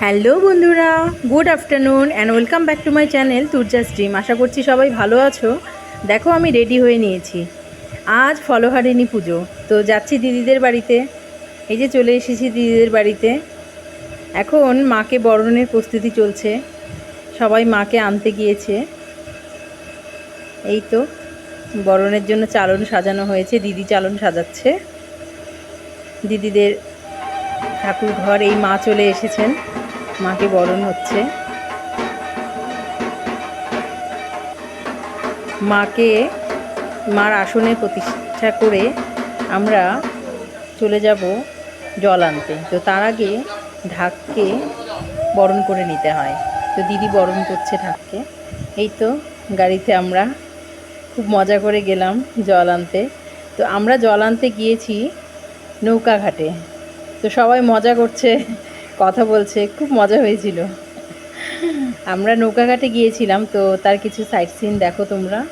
Hello বন্ধুরা, good afternoon and welcome back to my channel Turja's dream আশা করছি সবাই ভালো আছো। দেখো, আমি রেডি হয়ে নিয়েছি। আজ ফলহারিণী পুজো। তো যাচ্ছি দিদিদের বাড়িতে। এই যে চলে এসেছি দিদিদের বাড়িতে। এখন মাকে বরণের প্রস্তুতি চলছে। সবাই মাকে আনতে গিয়েছে। এই তো, বরণের জন্য চালন সাজানো হয়েছে। দিদি চালন সাজাচ্ছে। দিদিদের ঠাকুর ঘর এই মা চলে এসেছেন। মাকে বরণ হচ্ছে। মাকে মার আসনে প্রতিষ্ঠা করে আমরা চলে যাব জল আনতে। তো তার আগে ঢাককে বরণ করে নিতে হয়। তো দিদি বরণ করছে ঢাককে। এই তো গাড়িতে আমরা খুব মজা করে গেলাম জল আনতে। তো আমরা জল আনতে গিয়েছি নৌকাঘাটে। তো সবাই মজা করছে। কথা বলছে, খুব মজা হয়েছিল। আমরা নৌকাঘাটে গিয়েছিলাম, তো তার কিছু সাইট সিন দেখো তোমরা।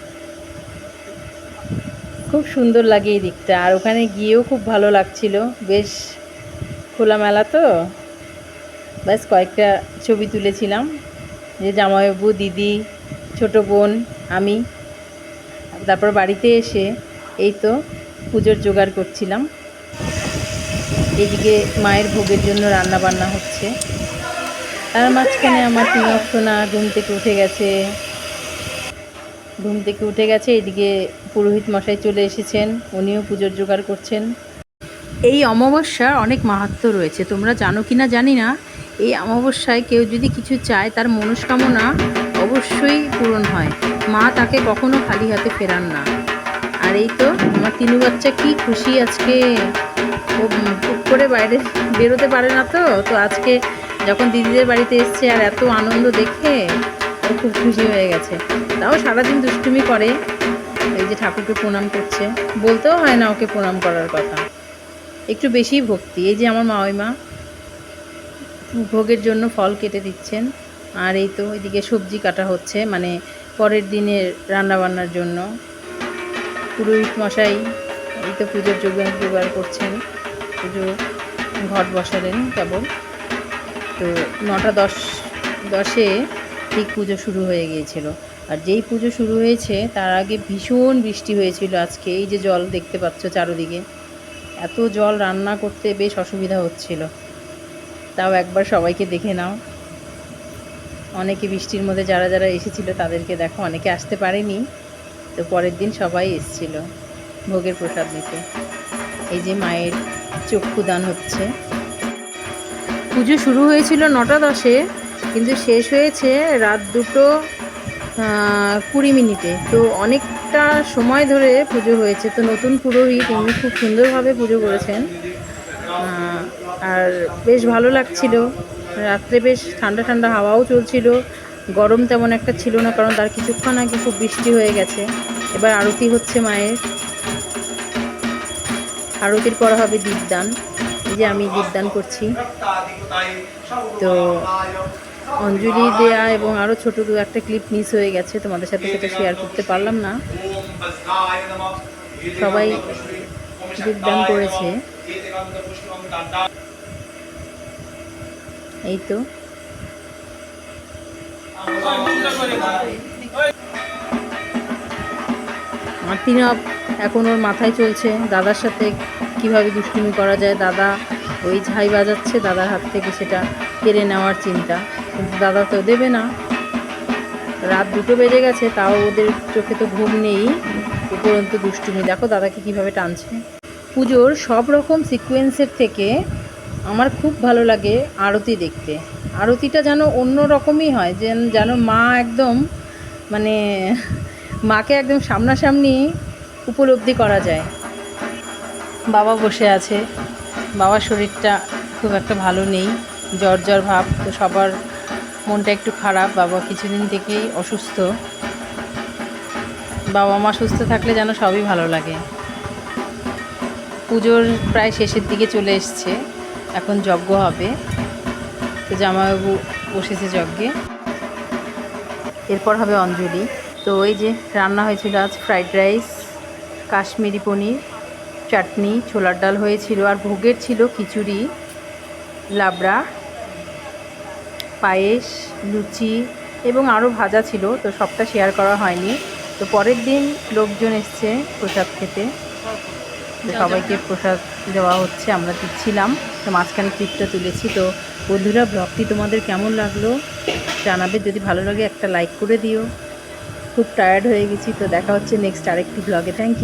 খুব সুন্দর লাগে এই দিকটা, আর ওখানে গিয়েও খুব ভালো লাগছিল। বেশ খোলামেলা তো। ব্যাস, কয়েকটা ছবি তুলেছিলাম। যে জামাইবাবু, দিদি, ছোট বোন, আমি। তারপর বাড়িতে এসে এই তো পুজোর জোগাড় করছিলাম। এদিকে মায়ের ভোগের জন্য রান্না বান্না হচ্ছে। তার মাঝখানে আমার তিনক সোনা ঘুম থেকে উঠে গেছে। ঘুম থেকে উঠে গেছে, এদিকে পুরোহিত মশাই চলে এসেছেন, উনিও পুজোর জোগাড় করছেন। এই অমাবস্যার অনেক মাহাত্ম্য রয়েছে, তোমরা জানো কি না জানি না। এই অমাবস্যায় কেউ যদি কিছু চায়, তার মনস্কামনা অবশ্যই পূরণ হয়। মা তাকে কখনো খালি হাতে ফেরান না। আর এই তো। আমার তিনু বাচ্চা কি খুশি আজকে? ও টুক করে বাইরে বেরোতে পারে না তো। তো আজকে যখন দিদিদের বাড়িতে এসছে আর এত আনন্দ দেখে ও খুব খুশি হয়ে গেছে। তাও সারাদিন দুষ্টুমি করে। এই যে ঠাকুরকে প্রণাম করছে। বলতেও হয় না ওকে প্রণাম করার কথা। একটু বেশি ভক্তি। এই যে আমার মাওই মা ভোগের জন্য ফল কেটে দিচ্ছেন। আর এই তো এদিকে সবজি কাটা হচ্ছে। মানে পরের দিনের রান্নাবান্নার জন্য। পুরোহিত মশাই এই তো পুজোর জোগাড় জোগাড় করছেন। পুজো ঘট বসালেন কেবল। তো নটা দশ, দশে ঠিক পুজো শুরু হয়ে গিয়েছিল। আর যেই পুজো শুরু হয়েছে, তার আগে ভীষণ বৃষ্টি হয়েছিল আজকে। এই যে জল দেখতে পাচ্ছ চারোদিকে। এত জল রান্না করতে বেশ অসুবিধা হচ্ছিল। তাও একবার সবাইকে দেখে নাও। অনেকে বৃষ্টির মধ্যে যারা যারা এসেছিল, তাদেরকে দেখো। অনেকে আসতে পারেনি। তো পরের দিন সবাই এসেছিল ভোগের প্রসাদ নিতে। এই যে মায়ের চক্ষুদান হচ্ছে। পুজো শুরু হয়েছিল নটা দশে, কিন্তু শেষ হয়েছে রাত দুটো কুড়ি মিনিটে। তো অনেকটা সময় ধরে পুজো হয়েছে। তো নতুন পুরোহিত উনি খুব সুন্দরভাবে পুজো করেছেন। আর বেশ ভালো লাগছিল। রাত্রে বেশ ঠান্ডা ঠান্ডা হাওয়াও চলছিল। গরম তেমন একটা ছিল না, কারণ তার কিছুক্ষণ আগে খুব বৃষ্টি হয়ে গেছে। এবার আরতি হচ্ছে মায়ের। আরতির পর হবে দীপদান। এই যে আমি দীপদান করছি। তো অঞ্জলি দেয়া এবং আরও ছোটো দু একটা ক্লিপ মিস হয়ে গেছে, তোমাদের সাথে সেটা শেয়ার করতে পারলাম না। সবাই দীপদান করেছে। এই তো। এখন ওর মাথায় চলছে দাদার সাথে কীভাবে দুষ্টুমি করা যায়। দাদা ওই ঝাই বাজাচ্ছে, দাদার হাত থেকে সেটা কেড়ে নেওয়ার চিন্তা। কিন্তু দাদা তো দেবে না। রাত দুটো বেজে গেছে, তাও ওদের চোখে তো ঘুম নেই। উপরন্তু দুষ্টুমি। দেখো দাদাকে কীভাবে টানছে। পুজোর সব রকম সিকোয়েন্সের থেকে আমার খুব ভালো লাগে আরতি দেখতে। আরতিটা যেন অন্য রকমই হয়, যেন যেন মা একদম মানে মাকে একদম সামনাসামনি উপলব্ধি করা যায়। বাবা বসে আছে, বাবার শরীরটা খুব একটা ভালো নেই, জ্বর জ্বর ভাব, তো সবার মনটা একটু খারাপ, বাবা কিছুদিন থেকেই অসুস্থ। বাবা মা সুস্থ থাকলে যেন সবই ভালো লাগে। পুজোর প্রায় শেষের দিকে চলে এসছে, এখন যজ্ঞ হবে। তো জামাইবাবু বসেছে যজ্ঞে। এরপর হবে অঞ্জলি। তো এই যে রান্না হয়েছিল আজ ফ্রাইড রাইস কাশ্মীরি পনির চাটনি ছোলার ডাল হয়েছিল আর ভোগের ছিল খিচুড়ি লাবড়া পায়েস লুচি এবং আরও ভাজা ছিল তো সবটা শেয়ার করা হয়নি। তো পরের দিন লোকজন এসছে প্রসাদ খেতে। সবাইকে প্রসাদ দেওয়া হচ্ছে আমরা দিচ্ছিলাম। তো মাঝখানে ক্লিপটা তুলেছি। তো বন্ধুরা, ব্লগটি তোমাদের কেমন লাগল জানাবে। যদি ভালো লাগে একটা লাইক করে দিও। খুব টায়ার্ড হয়ে গেছি। তো দেখা হচ্ছে নেক্সট আরেকটি ব্লগে। Thank you